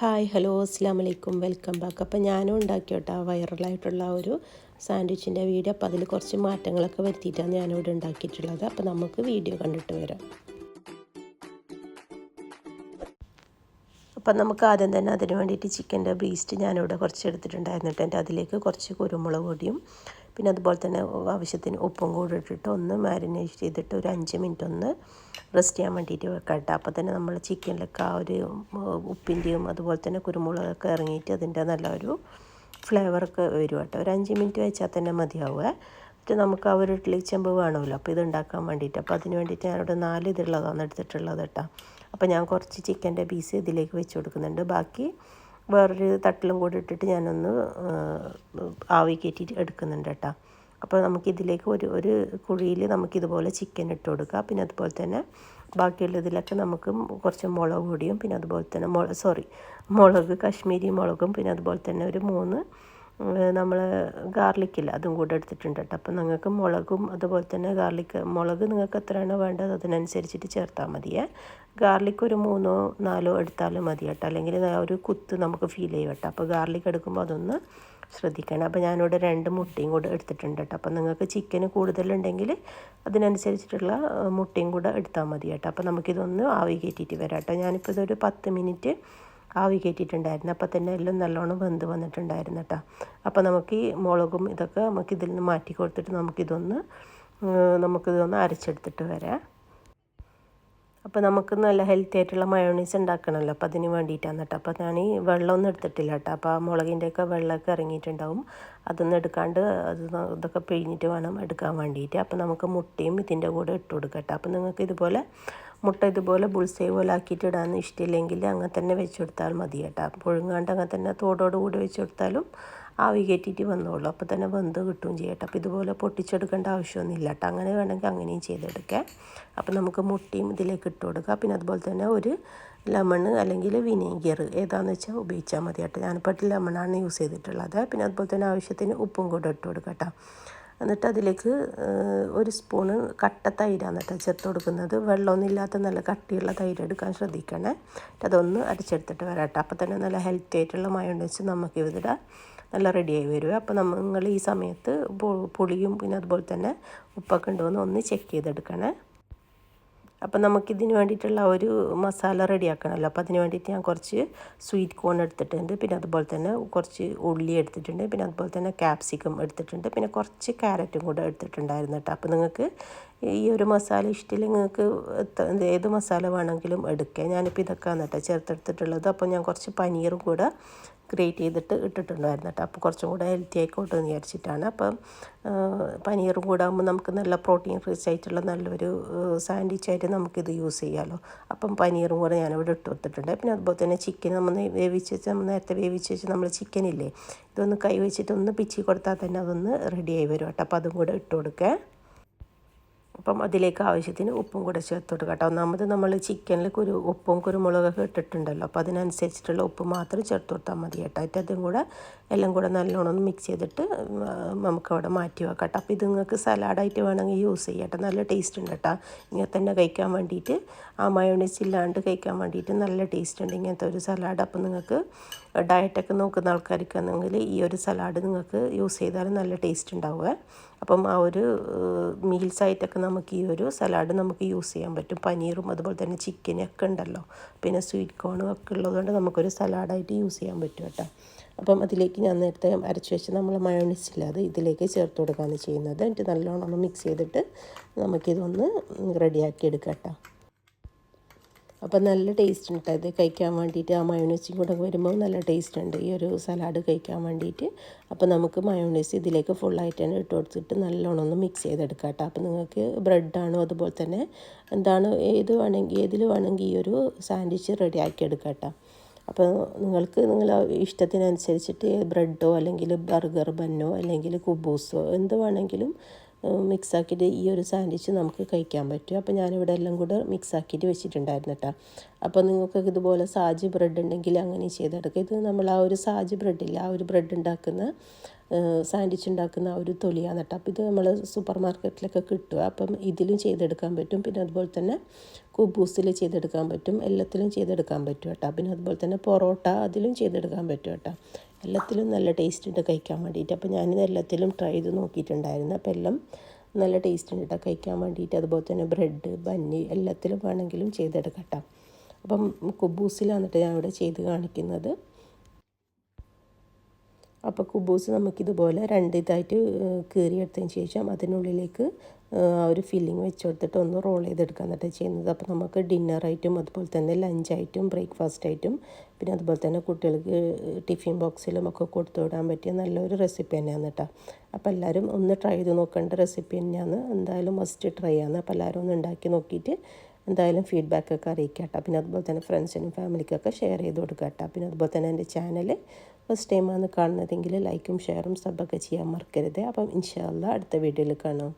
Hi hello അസ്സാം വലൈക്കും welcome back. അപ്പോൾ ഞാനും ഉണ്ടാക്കിയോട്ടെ ആ വൈറലായിട്ടുള്ള ഒരു സാൻഡ്വിച്ചിന്റെ വീഡിയോ. അപ്പോൾ അതിൽ കുറച്ച് മാറ്റങ്ങളൊക്കെ വരുത്തിയിട്ടാണ് ഞാനിവിടെ ഉണ്ടാക്കിയിട്ടുള്ളത്. അപ്പോൾ നമുക്ക് വീഡിയോ കണ്ടിട്ട് വരാം. അപ്പം നമുക്ക് ആദ്യം തന്നെ അതിന് വേണ്ടിയിട്ട് ചിക്കന്റെ ബ്രീസ്റ്റ് ഞാനിവിടെ കുറച്ച് എടുത്തിട്ടുണ്ടായിരുന്നു കേട്ടോ എന്റെ അതിലേക്ക് കുറച്ച് കുരുമുളക് പൊടിയും പിന്നെ അതുപോലെ തന്നെ ആവശ്യത്തിന് ഉപ്പും കൂടി ഇട്ടിട്ട് ഒന്ന് മാരിനേറ്റ് ചെയ്തിട്ട് ഒരു അഞ്ച് മിനിറ്റ് ഒന്ന് റെസ്റ്റ് ചെയ്യാൻ വേണ്ടിയിട്ട് വെക്കാം കേട്ടോ. അപ്പോൾ തന്നെ നമ്മൾ ചിക്കനിലൊക്കെ ആ ഒരു ഉപ്പിന്റെയും അതുപോലെ തന്നെ കുരുമുളകൊക്കെ ഇറങ്ങിയിട്ട് അതിന്റെ നല്ലൊരു ഫ്ലേവറൊക്കെ വരും കേട്ടോ. ഒരു അഞ്ച് മിനിറ്റ് വെച്ചാൽ തന്നെ മതിയാവുക. എന്നിട്ട് നമുക്ക് ആ ഒരു ഇഡ്ഡലി ചെമ്പ് വേണമല്ലോ. അപ്പോൾ ഇത് ഉണ്ടാക്കാൻ വേണ്ടിയിട്ട്. അപ്പോൾ അതിന് വേണ്ടിയിട്ട് ഞാനിവിടെ നാല് ഇതുള്ളതാണ് എടുത്തിട്ടുള്ളത് കേട്ടോ. അപ്പോൾ ഞാൻ കുറച്ച് ചിക്കന്റെ പീസ് ഇതിലേക്ക് വെച്ച് കൊടുക്കുന്നുണ്ട്. ബാക്കി വേറൊരു തട്ടിലും കൂടി ഇട്ടിട്ട് ഞാനൊന്ന് ആവി കയറ്റിയിട്ട് എടുക്കുന്നുണ്ട് കേട്ടോ. അപ്പോൾ നമുക്കിതിലേക്ക് ഒരു ഒരു കുഴിയിൽ നമുക്കിതുപോലെ ചിക്കൻ ഇട്ട് കൊടുക്കുക പിന്നെ അതുപോലെ തന്നെ ബാക്കിയുള്ളതിലൊക്കെ നമുക്ക് കുറച്ച് മുളക് പൊടിയും പിന്നെ അതുപോലെ തന്നെ മുളക് സോറി മുളക് കാശ്മീരി മുളകും പിന്നെ അതുപോലെ തന്നെ ഒരു മൂന്ന് നമ്മൾ ഗാർലിക്കില്ല അതും കൂടെ എടുത്തിട്ടുണ്ട് കേട്ടോ. അപ്പം നിങ്ങൾക്ക് മുളകും അതുപോലെ തന്നെ ഗാർലിക്ക് മുളക് നിങ്ങൾക്ക് എത്രയാണോ വേണ്ടത് അതിനനുസരിച്ചിട്ട് ചേർത്താൽ മതിയേ ഗാർലിക്ക് ഒരു മൂന്നോ നാലോ എടുത്താലും മതി കേട്ടോ. അല്ലെങ്കിൽ ഒരു കുത്ത് നമുക്ക് ഫീൽ ചെയ്യും കേട്ടോ. അപ്പോൾ ഗാർലിക്ക് എടുക്കുമ്പോൾ അതൊന്ന് ശ്രദ്ധിക്കണം. അപ്പോൾ ഞാനിവിടെ രണ്ട് മുട്ടയും കൂടെ എടുത്തിട്ടുണ്ട് കേട്ടോ. അപ്പോൾ നിങ്ങൾക്ക് ചിക്കന് കൂടുതലുണ്ടെങ്കിൽ അതിനനുസരിച്ചിട്ടുള്ള മുട്ടയും കൂടെ എടുത്താൽ മതി കേട്ടോ. അപ്പോൾ നമുക്കിതൊന്ന് ആവി കയറ്റിയിട്ട് വരാം കേട്ടോ. ഞാനിപ്പോൾ ഇതൊരു പത്ത് മിനിറ്റ് ആവി കയറ്റിയിട്ടുണ്ടായിരുന്നു. അപ്പോൾ തന്നെ എല്ലാം നല്ലോണം വെന്ത് വന്നിട്ടുണ്ടായിരുന്നു കേട്ടോ അപ്പോൾ നമുക്ക് ഈ മുളകും ഇതൊക്കെ നമുക്ക് ഇതിൽ നിന്ന് മാറ്റി കൊടുത്തിട്ട് നമുക്കിതൊന്ന് നമുക്കിതൊന്ന് അരച്ചെടുത്തിട്ട് വരാം. അപ്പോൾ നമുക്ക് നല്ല ഹെൽത്തി ആയിട്ടുള്ള മയോണീസ് ഉണ്ടാക്കണമല്ലോ അപ്പോൾ അതിന് വേണ്ടിയിട്ടാണ് കേട്ടോ അപ്പോൾ ഞാൻ ഈ വെള്ളമൊന്നും എടുത്തിട്ടില്ല കേട്ടോ അപ്പോൾ ആ മുളകിന്റെയൊക്കെ വെള്ളമൊക്കെ ഇറങ്ങിയിട്ടുണ്ടാവും. അതൊന്നും എടുക്കാണ്ട് അത് ഇതൊക്കെ പിഴിഞ്ഞിട്ട് വേണം എടുക്കാൻ വേണ്ടിയിട്ട്. അപ്പോൾ നമുക്ക് മുട്ടയും ഇതിന്റെ കൂടെ ഇട്ട് കൊടുക്കട്ടോ കേട്ടോ അപ്പോൾ നിങ്ങൾക്ക് ഇതുപോലെ മുട്ട ഇതുപോലെ ബുൾസൈ പോലെ ആക്കിയിട്ട് ഇടാൻ ഇഷ്ടമില്ലെങ്കിൽ അങ്ങനെ തന്നെ വെച്ച് കൊടുത്താൽ മതി കേട്ടോ. പുഴുങ്ങാണ്ട് അങ്ങനെ തന്നെ തോടോട് കൂടി വെച്ച് കൊടുത്താലും ആവി കയറ്റിയിട്ട് വന്നോളൂ. അപ്പോൾ തന്നെ വെന്ത് കിട്ടുകയും ചെയ്യട്ടെ അപ്പോൾ ഇതുപോലെ പൊട്ടിച്ചെടുക്കേണ്ട ആവശ്യമൊന്നുമില്ല കേട്ടോ. അങ്ങനെ വേണമെങ്കിൽ അങ്ങനെയും ചെയ്തെടുക്കാം. അപ്പോൾ നമുക്ക് മുട്ടയും ഇതിലേക്ക് ഇട്ട് കൊടുക്കുക പിന്നെ അതുപോലെ തന്നെ ഒരു ലെമൺ അല്ലെങ്കിൽ വിനീഗർ ഏതാണെന്ന് വെച്ചാൽ ഉപയോഗിച്ചാൽ മതി കേട്ടോ. ഞാനിപ്പോൾ ലെമണാണ് യൂസ് ചെയ്തിട്ടുള്ളത്. പിന്നെ അതുപോലെ തന്നെ ആവശ്യത്തിന് ഉപ്പും കൂടെ ഇട്ട് കൊടുക്കാം കേട്ടോ. എന്നിട്ട് അതിലേക്ക് ഒരു സ്പൂണ് കട്ട തൈരാണ് കേട്ടോ ചേർത്ത് കൊടുക്കുന്നത്. വെള്ളമൊന്നുമില്ലാത്ത നല്ല കട്ടിയുള്ള തൈര് എടുക്കാൻ ശ്രദ്ധിക്കണേ. അതൊന്ന് അരച്ചെടുത്തിട്ട് വരാം കേട്ടോ. അപ്പോൾ തന്നെ നല്ല ഹെൽത്തി ആയിട്ടുള്ള മയോണൈസ് നമുക്ക് ഇവിടെ നല്ല റെഡിയായി വരും. അപ്പോൾ നിങ്ങൾ ഈ സമയത്ത് പുളിയും പിന്നെ അതുപോലെ തന്നെ ഉപ്പൊക്കെ ഉണ്ടോ ഒന്ന് ചെക്ക് ചെയ്തെടുക്കണേ. അപ്പം നമുക്കിതിന് വേണ്ടിയിട്ടുള്ള ഒരു മസാല റെഡിയാക്കണമല്ലോ. അപ്പോൾ അതിന് വേണ്ടിയിട്ട് ഞാൻ കുറച്ച് സ്വീറ്റ് കോൺ എടുത്തിട്ടുണ്ട്. പിന്നെ അതുപോലെ തന്നെ കുറച്ച് ഉള്ളി എടുത്തിട്ടുണ്ട്. പിന്നെ അതുപോലെ തന്നെ ക്യാപ്സിക്കം എടുത്തിട്ടുണ്ട്. പിന്നെ കുറച്ച് ക്യാരറ്റും കൂടെ എടുത്തിട്ടുണ്ടായിരുന്നു കേട്ടോ. അപ്പോൾ നിങ്ങൾക്ക് ഈ ഒരു മസാല ഇഷ്ടത്തിൽ നിങ്ങൾക്ക് ഏത് മസാല വേണമെങ്കിലും എടുക്കാം. ഞാനിപ്പോൾ ഇതൊക്കെയാണ് കേട്ടോ ചേർത്തെടുത്തിട്ടുള്ളത്. അപ്പോൾ ഞാൻ കുറച്ച് പനീറും കൂടെ ഗ്രേറ്റ് ചെയ്തിട്ട് ഇട്ടിട്ടുണ്ടായിരുന്നു കേട്ടോ. അപ്പോൾ കുറച്ചും കൂടെ ഹെൽത്തി ആയിക്കോട്ടെ എന്ന് വിചാരിച്ചിട്ടാണ്. അപ്പം പനീറും കൂടെ ആകുമ്പോൾ നമുക്ക് നല്ല പ്രോട്ടീൻ റിച്ച് ആയിട്ടുള്ള നല്ലൊരു സാൻഡ്വിച്ച് ആയിട്ട് നമുക്കിത് യൂസ് ചെയ്യാമല്ലോ അപ്പം പനീറും കൂടെ ഞാനിവിടെ ഇട്ട് കൊടുത്തിട്ടുണ്ട്. പിന്നെ അതുപോലെ തന്നെ ചിക്കൻ നമ്മൾ വേവിച്ച് വെച്ച് നമ്മൾ നേരത്തെ വേവിച്ച് വെച്ച് നമ്മൾ ചിക്കൻ ഇല്ലേ? ഇതൊന്ന് കൈ വെച്ചിട്ട് ഒന്ന് പിച്ചി കൊടുത്താൽ തന്നെ അതൊന്ന് റെഡിയായി വരും കേട്ടോ. അപ്പോൾ അതും കൂടെ ഇട്ട് കൊടുക്കുക. അപ്പം അതിലേക്ക് ആവശ്യത്തിന് ഉപ്പും കൂടെ ചേർത്ത് കൊടുക്കുക കേട്ടോ. ഒന്നാമത് നമ്മൾ ചിക്കനിൽ കുരു ഉപ്പും കുരുമുളകൊക്കെ ഇട്ടിട്ടുണ്ടല്ലോ. അപ്പോൾ അതിനനുസരിച്ചിട്ടുള്ള ഉപ്പ് മാത്രം ചേർത്ത് കൊടുത്താൽ മതി കേട്ടോ. എന്നിട്ട് അതും കൂടെ എല്ലാം കൂടെ നല്ലോണം ഒന്ന് മിക്സ് ചെയ്തിട്ട് നമുക്ക് അവിടെ മാറ്റി വെക്കാം കേട്ടോ. അപ്പോൾ ഇത് നിങ്ങൾക്ക് സലാഡായിട്ട് വേണമെങ്കിൽ യൂസ് ചെയ്യാം കേട്ടോ. നല്ല ടേസ്റ്റ് ഉണ്ട് കേട്ടോ. ഇങ്ങനെ തന്നെ കഴിക്കാൻ വേണ്ടിയിട്ട് ആ മയോണൈസ് ഇല്ലാണ്ട് കഴിക്കാൻ വേണ്ടിയിട്ട് നല്ല ടേസ്റ്റ് ഉണ്ട് ഇങ്ങനത്തെ ഒരു സലാഡ് അപ്പോൾ നിങ്ങൾക്ക് ഡയറ്റൊക്കെ നോക്കുന്ന ആൾക്കാർക്കാണെങ്കിൽ ഈ ഒരു സലാഡ് നിങ്ങൾക്ക് യൂസ് ചെയ്താൽ നല്ല ടേസ്റ്റ് ഉണ്ടാവുക. അപ്പം ആ ഒരു മീൽസ് ആയിട്ടൊക്കെ നമുക്ക് ഈ ഒരു സലാഡ് നമുക്ക് യൂസ് ചെയ്യാൻ പറ്റും. പനീറും അതുപോലെ തന്നെ ചിക്കനൊക്കെ ഉണ്ടല്ലോ. പിന്നെ സ്വീറ്റ് കോണും ഒക്കെ ഉള്ളതുകൊണ്ട് നമുക്കൊരു സലാഡായിട്ട് യൂസ് ചെയ്യാൻ പറ്റും കേട്ടോ. അപ്പം അതിലേക്ക് ഞാൻ നേരത്തെ അരച്ച് വെച്ച് നമ്മൾ മയോണൈസ് ഇതിലേക്ക് ചേർത്ത് കൊടുക്കുകയാണ് ചെയ്യുന്നത്. എന്നിട്ട് നല്ലോണം ഒന്ന് മിക്സ് ചെയ്തിട്ട് നമുക്കിതൊന്ന് റെഡിയാക്കി എടുക്കാം കേട്ടോ. അപ്പോൾ നല്ല ടേസ്റ്റ് ഉണ്ട് ഇത് കഴിക്കാൻ വേണ്ടിയിട്ട് ആ മയോണൈസും കൂടെ വരുമ്പോൾ നല്ല ടേസ്റ്റ് ഉണ്ട് ഈ ഒരു സലാഡ് കഴിക്കാൻ വേണ്ടിയിട്ട്. അപ്പോൾ നമുക്ക് മയോണൈസ് ഇതിലേക്ക് ഫുള്ളായിട്ട് തന്നെ ഇട്ട് കൊടുത്തിട്ട് നല്ലോണം ഒന്ന് മിക്സ് ചെയ്തെടുക്കാം കേട്ടോ. അപ്പോൾ നിങ്ങൾക്ക് ബ്രെഡാണോ അതുപോലെ തന്നെ എന്താണ് ഏത് വേണമെങ്കിൽ ഏതിൽ വേണമെങ്കിൽ ഈ ഒരു സാൻഡ്വിച്ച് റെഡി ആക്കി എടുക്കാം കേട്ടോ. അപ്പോൾ നിങ്ങൾക്ക് നിങ്ങൾ ഇഷ്ടത്തിനനുസരിച്ചിട്ട് ബ്രെഡോ അല്ലെങ്കിൽ ബർഗർ ബന്നോ അല്ലെങ്കിൽ കുബൂസോ എന്ത് വേണമെങ്കിലും മിക്സ് ആക്കിയിട്ട് ഈ ഒരു സാൻഡ്വിച്ച് നമുക്ക് കഴിക്കാൻ പറ്റും. അപ്പോൾ ഞാനിവിടെ എല്ലാം കൂടെ മിക്സാക്കിയിട്ട് വെച്ചിട്ടുണ്ടായിരുന്നു കേട്ടോ അപ്പോൾ നിങ്ങൾക്ക് ഇതുപോലെ സാജി ബ്രെഡ് ഉണ്ടെങ്കിൽ അങ്ങനെ ചെയ്തെടുക്കുക. ഇത് നമ്മൾ ആ ഒരു സാജ് ബ്രെഡില്ല ആ ഒരു ബ്രെഡ് ഉണ്ടാക്കുന്ന സാൻഡ്വിച്ച് ഉണ്ടാക്കുന്ന ആ ഒരു തൊലിയാണ് കേട്ടോ അപ്പോൾ ഇത് നമ്മൾ സൂപ്പർ മാർക്കറ്റിലൊക്കെ കിട്ടുക. അപ്പം ഇതിലും ചെയ്തെടുക്കാൻ പറ്റും. പിന്നെ അതുപോലെ തന്നെ കുബൂസിൽ ചെയ്തെടുക്കാൻ പറ്റും. എല്ലാത്തിലും ചെയ്തെടുക്കാൻ പറ്റും കേട്ടോ പിന്നെ അതുപോലെ തന്നെ പൊറോട്ട അതിലും ചെയ്തെടുക്കാൻ പറ്റും കേട്ടോ എല്ലാത്തിലും നല്ല ടേസ്റ്റ് ഉണ്ട് കഴിക്കാൻ വേണ്ടിയിട്ട്. അപ്പോൾ ഞാനിത് എല്ലാത്തിലും ട്രൈ ചെയ്ത് നോക്കിയിട്ടുണ്ടായിരുന്നു. അപ്പോൾ എല്ലാം നല്ല ടേസ്റ്റ് ഉണ്ട് കേട്ടോ കഴിക്കാൻ വേണ്ടിയിട്ട്. അതുപോലെ തന്നെ ബ്രെഡ് ബന്നി എല്ലാത്തിലും വേണമെങ്കിലും ചെയ്തെടുക്കാം കേട്ടോ അപ്പം കുബൂസിലാണ് കേട്ടോ ഞാൻ ഇവിടെ ചെയ്ത് കാണിക്കുന്നത്. അപ്പോൾ കുബൂസ് നമുക്കിതുപോലെ രണ്ട് ഇതായിട്ട് കീറിയെടുത്തതിന് ശേഷം അതിനുള്ളിലേക്ക് ആ ഒരു ഫില്ലിങ് വെച്ച് കൊടുത്തിട്ട് ഒന്ന് റോൾ ചെയ്തെടുക്കാൻ എന്നിട്ട് ചെയ്യുന്നത്. അപ്പോൾ നമുക്ക് ഡിന്നർ ഡിന്നറായിട്ടും അതുപോലെ തന്നെ ലഞ്ചായിട്ടും ബ്രേക്ക്ഫാസ്റ്റായിട്ടും പിന്നെ അതുപോലെ തന്നെ കുട്ടികൾക്ക് ടിഫിൻ ബോക്സിലും ഒക്കെ കൊടുത്തു വിടാൻ പറ്റിയ നല്ലൊരു റെസിപ്പി തന്നെയാണ് കേട്ടോ അപ്പോൾ എല്ലാവരും ഒന്ന് ട്രൈ ചെയ്ത് നോക്കേണ്ട റെസിപ്പി തന്നെയാണ്. എന്തായാലും മസ്റ്റ് ട്രൈ ആണ്. അപ്പോൾ എല്ലാവരും ഒന്ന് ഉണ്ടാക്കി നോക്കിയിട്ട് എന്തായാലും ഫീഡ്ബാക്കൊക്കെ അറിയിക്കാം കേട്ടോ പിന്നെ അതുപോലെ തന്നെ ഫ്രണ്ട്സിനും ഫാമിലിക്കൊക്കെ ഷെയർ ചെയ്ത് കൊടുക്കുക കേട്ടോ പിന്നെ അതുപോലെ തന്നെ എന്റെ ചാനൽ ഫസ്റ്റ് ടൈമാണ് കാണുന്നതെങ്കിൽ ലൈക്കും ഷെയറും സബ്ബൊക്കെ ചെയ്യാൻ മറക്കരുത്. അപ്പം ഇൻഷാല്ല അടുത്ത വീഡിയോയിൽ കാണാം.